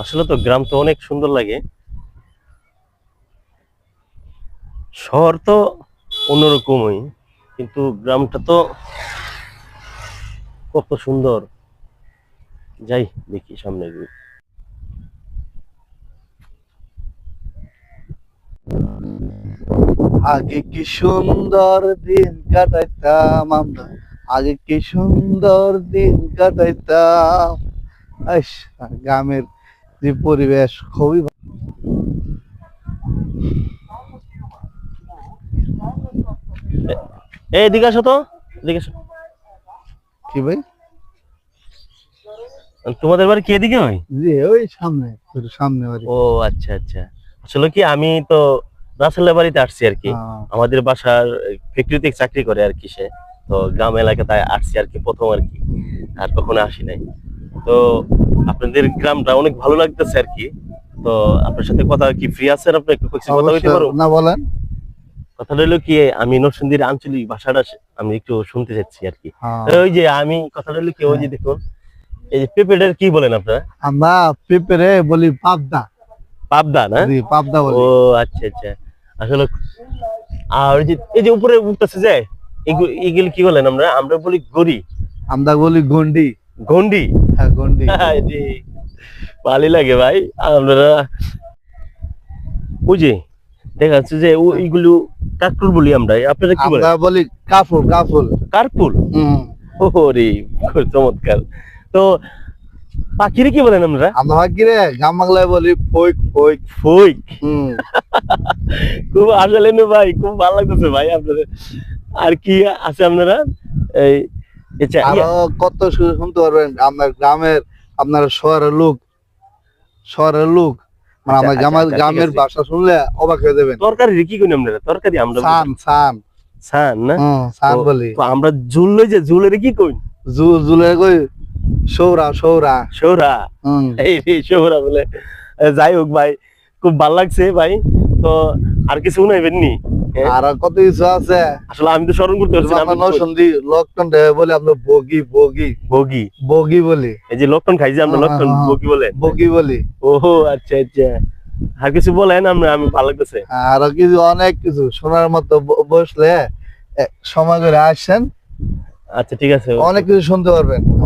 আসলে তো গ্রাম তো অনেক সুন্দর লাগে। শহর তো অন্যরকমই, কিন্তু গ্রামটা তো কত সুন্দর। যাই দেখি সামনে আগে কি সুন্দর দিন কাটাইতাম আমরা? আগে কি সুন্দর দিন কাটাইতাম? গ্রামের যে পরিবেশ খুবই এই এদিকে আসো তো এদিকে আসো। কি ভাই? তোমাদের বাড়ি কি এদিকে হয়? ওই সামনে সামনে বাড়ি। ও আচ্ছা আচ্ছা। আসলে কি আমি তো রাসেলের বাড়িতে আসছি আর কি। আমাদের বাসার ফ্যাক্টরিতে চাকরি করে আর কি সে। তো গ্রাম এলাকায় আসছি আর কি প্রথম আর কি। আর কখনো আসি নাই। তো আপনাদের গ্রামটা অনেক ভালো লাগতেছে আর কি। তো আপনার সাথে কথা কি ফ্রি আছেন আপনি? একটু কিছু কথা বলতে পারো? না বলেন। কথা হলো কি আমি নরসিংদীর আঞ্চলিক ভাষাটা আমি একটু শুনতে চাচ্ছি আর কি। হ্যাঁ। ওই যে আমি কথাটা হলো কি ওই যে দেখুন এই যে পেঁপেটার কি বলেন আপনারা? আমরা পেপারে বলি পাবদা। পাবদা না? জি পাবদা বলি। ও আচ্ছা আচ্ছা। আসলে আর ওই যে এই যে উপরে উঠতেছে যে এগুলো কি বলেন আমরা? আমরা বলি গড়ি। আমরা বলি গন্ডি। গন্ডি? হ্যাঁ গন্ডি। জি ভালোই লাগে ভাই। আপনারা ওই যে দেখা যাচ্ছে যে ও- এইগুলো কাকুর বলি আমরা আপনারা কি বলেন? আমরা বলি কাফুল কাফুল। কার্পুল? হুম। ও রে খুব চমৎকার। তো পাখিরে কি বলেন আমরা? আমরা হয় গ্রাম বাংলায় বলি ফইক ফইক ফইক খুব আসলে ভাই খুব ভালো লাগতেছে ভাই আপনাদের। আর কি আছে আপনারা? এই আরও কত শুনতে পারবেন আপনার গ্রামের আপনার শহরের লোক শহরের লোক মানে আচ্ছা, আমার আচ্ছা, গ্রামের আচ্ছা, গ্রামের। ভাষা শুনলে অবাক হয়ে যাবেন। তরকারি কি করি আমরা? তরকারি আমরা সান সান। সান না? সান বলি। আমরা ঝুল লই যে ঝুলের কি কই জুলে কই? সৌরা সৌরা। সৌরা। এই সৌরা বলে। যাই হোক ভাই খুব ভালো লাগছে ভাই। তো আর কিছু শুনাইবেন নি? আর কত কিছু আছে? আসলে আমি তো স্মরণ করতে পারছি না, আপনার আমি লক্ষণ দেবে বলে আপনার বগি বগি। বগি? বগি বলি। এই যে লক্ষণ খাই যে আমরা লক্ষণ। বগি বলি। ওহো আচ্ছা আচ্ছা। আর কিছু বলেন আমরা আমি ভালো লাগতেছে। আরও কিছু অনেক কিছু। শোনার মতো বসলে সময় করে আসেন। আচ্ছা ঠিক আছে। অনেক কিছু শুনতে পারবেন।